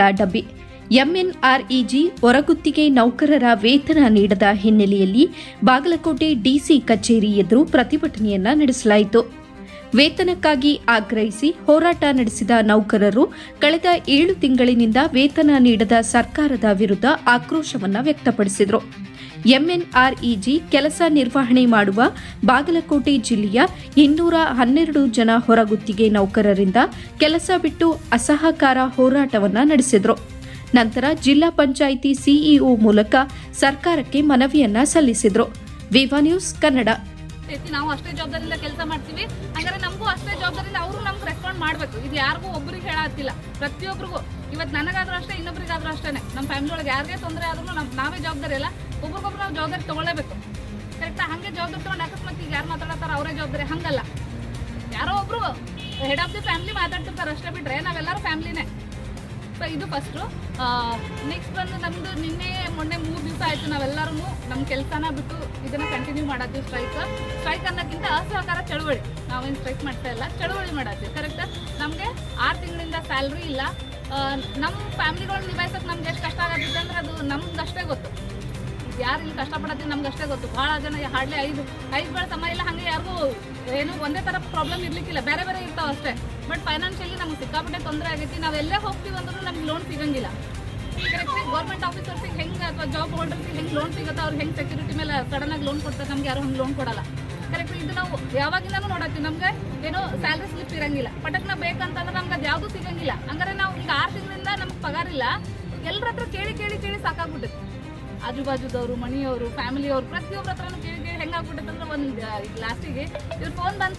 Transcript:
ಸ್ಥಳ ಡಬ್ಬಿ. ಎಂಎನ್ಆರ್ಇಜಿ ಹೊರಗುತ್ತಿಗೆ ನೌಕರರ ವೇತನ ನೀಡದ ಹಿನ್ನೆಲೆಯಲ್ಲಿ ಬಾಗಲಕೋಟೆ ಡಿಸಿ ಕಚೇರಿ ಎದುರು ಪ್ರತಿಭಟನೆಯನ್ನ ನಡೆಸಲಾಯಿತು. ವೇತನಕ್ಕಾಗಿ ಆಗ್ರಹಿಸಿ ಹೋರಾಟ ನಡೆಸಿದ ನೌಕರರು ಕಳೆದ ಏಳು ತಿಂಗಳಿನಿಂದ ವೇತನ ನೀಡದ ಸರ್ಕಾರದ ವಿರುದ್ಧ ಆಕ್ರೋಶವನ್ನು ವ್ಯಕ್ತಪಡಿಸಿದರು. ಎಂಎನ್ಆರ್ಇಜಿ ಕೆಲಸ ನಿರ್ವಹಣೆ ಮಾಡುವ ಬಾಗಲಕೋಟೆ ಜಿಲ್ಲೆಯ ಇನ್ನೂರ ಹನ್ನೆರಡು ಜನ ಹೊರಗುತ್ತಿಗೆ ನೌಕರರಿಂದ ಕೆಲಸ ಬಿಟ್ಟು ಅಸಹಕಾರ ಹೋರಾಟವನ್ನ ನಡೆಸಿದರು. ನಂತರ ಜಿಲ್ಲಾ ಪಂಚಾಯಿತಿ ಸಿಇಒ ಮೂಲಕ ಸರ್ಕಾರಕ್ಕೆ ಮನವಿಯನ್ನ ಸಲ್ಲಿಸಿದರು. Viva news Kannada. ನಾವು ಅಷ್ಟೇ ಜವಾಬ್ದಾರಿಯಿಂದ ಕೆಲಸ ಮಾಡ್ತೀವಿ. ಹಂಗಾರೆ ನಮಗೂ ಅಷ್ಟೇ ಜವಾಬ್ದಾರಿಯಿಂದ ಅವರು ನಮ್ಗೆ ರೆಸ್ಪಾಂಡ್ ಮಾಡಬೇಕು. ಇದು ಯಾರಿಗೂ ಒಬ್ಬರಿಗೆ ಹೇಳತ್ತಿಲ್ಲ. ಪ್ರತಿಯೊಬ್ಬರಿಗೂ ಇವತ್ತು ನನಗಾದ್ರೂ ಅಷ್ಟೇ, ಇನ್ನೊಬ್ರಿಗಾದ್ರೂ ಅಷ್ಟೇ ನಮ್ಮ ಫ್ಯಾಮಿಲಿ ಒಳಗೆ ಯಾರಿಗೆ ತೊಂದರೆ ಆದ್ರೂ ನಾವೇ ಜವಾಬ್ದಾರಿ ಅಲ್ಲ. ಒಬ್ರಿಗೊಬ್ರು ನಾವು ಜವಾಬ್ದಾರಿ ತಗೊಳ್ಳೇಬೇಕು. ಕರೆಕ್ಟಾ ಹಂಗೆ ಜವಾಬ್ದಾರಿ ತಗೊಂಡು ಅಕಸ್ಮಾತ್ ಈಗ ಯಾರು ಮಾತಾಡತ್ತಾರ ಅವರೇ ಜವಾಬ್ದಾರಿ. ಹಂಗಲ್ಲ. ಯಾರೋ ಒಬ್ರು ಹೆಡ್ ಆಫ್ ದಿ ಫ್ಯಾಮಿಲಿ ಮಾತಾಡ್ತಿರ್ತಾರೆ ಅಷ್ಟೇ ಬಿಟ್ರೆ ನಾವೆಲ್ಲರೂ ಫ್ಯಾಮಿಲಿನೇ ಸೊ ಇದು ಫಸ್ಟು ನೆಕ್ಸ್ಟ್ ಬಂದು ನಮ್ಮದು ನಿನ್ನೆ ಮೊನ್ನೆ ಮೂರು ದಿವಸ ಆಯಿತು ನಾವೆಲ್ಲರೂ ನಮ್ಮ ಕೆಲಸನ ಬಿಟ್ಟು ಇದನ್ನು ಕಂಟಿನ್ಯೂ ಮಾಡತ್ತೀವಿ ಸ್ಟ್ರೈಕ್ ಸ್ಟ್ರೈಕ್ ಅನ್ನೋಕ್ಕಿಂತ ಅಸಹಕಾರ ಚಳುವಳಿ. ನಾವೇನು ಸ್ಟ್ರೈಕ್ ಮಾಡ್ತಾ ಇಲ್ಲ. ಚಳುವಳಿ ಮಾಡತ್ತೀವಿ. ಕರೆಕ್ಟ್ ನಮಗೆ ಆರು ತಿಂಗಳಿಂದ ಸ್ಯಾಲ್ರಿ ಇಲ್ಲ. ನಮ್ಮ ಫ್ಯಾಮಿಲಿಗಳು ನಿಭಾಯಿಸೋಕೆ ನಮ್ಗೆ ಎಷ್ಟು ಕಷ್ಟ ಆಗುತ್ತೆ ಅಂದ್ರೆ ಅದು ನಮ್ಗೆ ಅಷ್ಟೇ ಗೊತ್ತು. ಯಾರು ಇಲ್ಲಿ ಕಷ್ಟಪಡತ್ತೀವಿ ನಮ್ಗೆ ಅಷ್ಟೇ ಗೊತ್ತು. ಭಾಳ ಜನ ಹಾಡ್ಲಿ ಐದು ಐದು ಬೇಳೆ ಸಮ ಇಲ್ಲ, ಹಂಗೆ ಯಾರಿಗೂ ಏನು ಒಂದೇ ಥರ ಪ್ರಾಬ್ಲಮ್ ಇರ್ಲಿಕ್ಕಿಲ್ಲ. ಬೇರೆ ಬೇರೆ ಇರ್ತಾವೆ ಅಷ್ಟೇ. ಬಟ್ ಫೈನಾನ್ಷಿಯಲಿ ನಮ್ಗೆ ಸಿಕ್ಕಾಪಟ್ಟೆ ತೊಂದರೆ ಆಗೈತಿ. ನಾವು ಎಲ್ಲೇ ಹೋಗ್ತೀವಿ ಅಂದ್ರೂ ನಮ್ಗೆ ಲೋನ್ ಸಿಗಂಗಿಲ್ಲ. ಕರೆಕ್ಟಾಗಿ ಗೌರ್ಮೆಂಟ್ ಆಫೀಸರ್ಸಿಗೆ ಹೆಂಗೆ ಅಥವಾ ಜಾಬ್ ಹೋಲ್ಡರ್ಸಿಗೆ ಹೆಂಗೆ ಲೋನ್ ಸಿಗುತ್ತೆ ಅವ್ರು ಹೆಂಗೆ ಸೆಕ್ಯೂರಿಟಿ ಮೇಲೆ ಸಡನ್ನಾಗಿ ಲೋನ್ ಕೊಡ್ತಾರೆ, ನಮ್ಗೆ ಯಾರು ಹಂಗೆ ಲೋನ್ ಕೊಡಲ್ಲ. ಕರೆಕ್ಟ್ ಇದು ನಾವು ಯಾವಾಗಿಂದನೂ ನೋಡತ್ತೀವಿ. ನಮ್ಗೆ ಏನೋ ಸ್ಯಾಲ್ರಿ ಸ್ಲಿಪ್ ಇರಂಗಿಲ್ಲ. ಪಟಕ್ನ ಬೇಕಂತಂದ್ರೆ ನಮ್ಗೆ ಅದು ಯಾವುದು ಸಿಗಂಗಿಲ್ಲ. ಹಂಗಾರೆ ನಾವು ಈಗ ಆರು ತಿಂಗಳಿಂದ ನಮ್ಗೆ ಪಗಾರ ಇಲ್ಲ. ಎಲ್ಲರ ಹತ್ರ ಕೇಳಿ ಕೇಳಿ ಕೇಳಿ ಸಾಕಾಗ್ಬಿಟ್ಟೈತೆ ಆಜು ಬಾಜುದವರು ಮನೆಯವರು ಫ್ಯಾಮಿಲಿಯವರು ಪ್ರತಿಯೊಬ್ಬರ ಹತ್ರನೂ ಕೇಳಿ ಕೇಳಿ ಹೆಂಗಾಗ್ಬಿಟ್ಟೈತೆ ಒಂದು ಲಾಸ್ಟಿಗೆ ಇವ್ರು ಫೋನ್ ಬಂತ